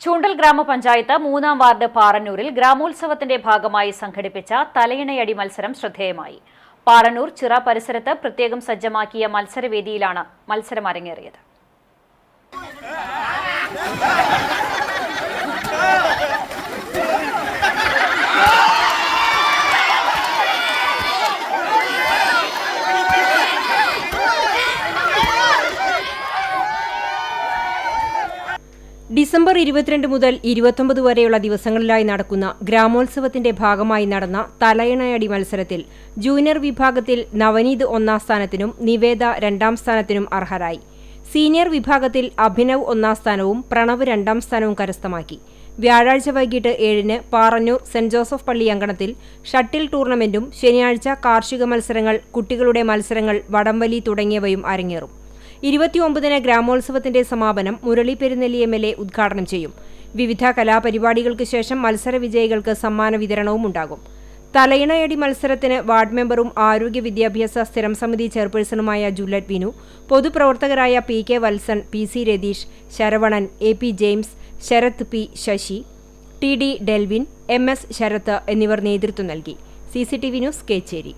ചൂണ്ടൽ ഗ്രാമപഞ്ചായത്ത് മൂന്നാം വാർഡ് പാറന്നൂരിൽ ഗ്രാമോത്സവത്തിന്റെ ഭാഗമായി സംഘടിപ്പിച്ച തലയിണയടി മത്സരം ശ്രദ്ധേയമായി. പാറന്നൂർ ചിറ പരിസരത്ത് പ്രത്യേകം സജ്ജമാക്കിയ മത്സരവേദിയിലാണ് മത്സരം അരങ്ങേറിയത് ഡിസംബർ ഇരുപത്തിരണ്ട് മുതൽ ഇരുപത്തൊമ്പത് വരെയുള്ള ദിവസങ്ങളിലായി നടക്കുന്ന ഗ്രാമോത്സവത്തിന്റെ ഭാഗമായി നടന്ന തലയിണയടി മത്സരത്തിൽ ജൂനിയർ വിഭാഗത്തിൽ നവനീത് ഒന്നാം സ്ഥാനത്തിനും നിവേദ രണ്ടാം സ്ഥാനത്തിനും അർഹരായി. സീനിയർ വിഭാഗത്തിൽ അഭിനവ് ഒന്നാം സ്ഥാനവും പ്രണവ് രണ്ടാം സ്ഥാനവും കരസ്ഥമാക്കി. വ്യാഴാഴ്ച വൈകിട്ട് ഏഴിന് പാറന്നൂർ സെന്റ് ജോസഫ് പള്ളി അങ്കണത്തിൽ ഷട്ടിൽ ടൂർണമെന്റും ശനിയാഴ്ച കാർഷിക മത്സരങ്ങൾ കുട്ടികളുടെ മത്സരങ്ങൾ വടംവലി തുടങ്ങിയവയും അരങ്ങേറും. ഇരുപത്തിയൊമ്പതിന് ഗ്രാമോത്സവത്തിന്റെ സമാപനം Murali Perunnelli M L A ഉദ്ഘാടനം ചെയ്യും. വിവിധ കലാപരിപാടികൾക്ക് ശേഷം മത്സര വിജയികൾക്ക് സമ്മാന വിതരണവും ഉണ്ടാകും. തലയിണയടി മത്സരത്തിന് വാർഡ് മെമ്പറും ആരോഗ്യ വിദ്യാഭ്യാസ സ്ഥിരം സമിതി ചെയർപേഴ്സണുമായ ജുല്ലറ്റ് Vinu പൊതുപ്രവർത്തകരായ P K Valsan P C Ratheesh Saravanan A P James Sarath P Sasi T D Delvin M S Sarath എന്നിവർ നേതൃത്വം നൽകി. C C T V news Kecheri.